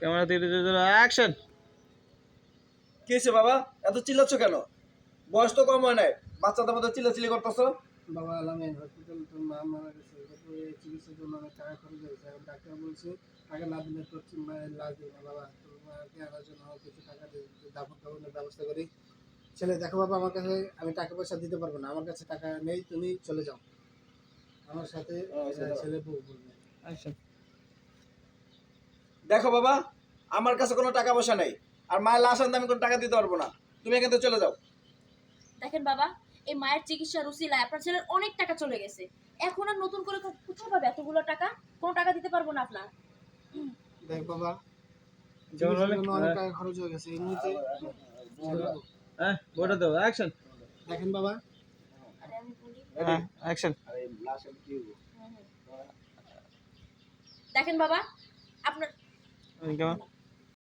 Camera তিরিশ action কি হয়েছে বাবা? এত চিল্লাচ্ছ কেন? বয়স তো কম হয় নাই। বাচ্চাদের মধ্যে চিল্লাচিল্লি করতেছো? বাবা আলামিন হসপিটাল তো মা মারা গেছে। চিকিৎসার জন্য অনেক টাকা খরচ হয়েছে। এখন ডাক্তার বলছে টাকা না দিলে তোর মায়ের লাশ দেবে না বাবা। তোর মাকে আনার জন্য আমার কিছু টাকা দিয়ে দাফন টাফনের ব্যবস্থা করি। ছেলে দেখো বাবা আমার কাছে আমি টাকা পয়সা দিতে পারব না। আমার কাছে টাকা নেই তুমি চলে যাও। আমার সাথে আচ্ছা, ছেলে বউ বলবে। অ্যাকশন দেখো বাবা আমার কাছে কোনো টাকা পয়সা নেই আর মায়ের লাশ আনতে আমি কোনো টাকা দিতে পারব না। তুমি এখান থেকে চলে যাও। দেখেন বাবা এই মায়ের চিকিৎসার উসিলায় আপনার ছেলের অনেক টাকা চলে গেছে। এখন আর নতুন করে কোথায় পাবে এতগুলো টাকা? কোনো টাকা দিতে পারব না আপনার। দেখ বাবা অনেক- টাকা খরচ হয়ে গেছে এমনিতে হ্যাঁ ওটা দাও অ্যাকশন দেখেন বাবা। আরে আমি বলি হ্যাঁ অ্যাকশন আরে লাশ আমি কি হব? দেখেন বাবা আপনার 那你干嘛？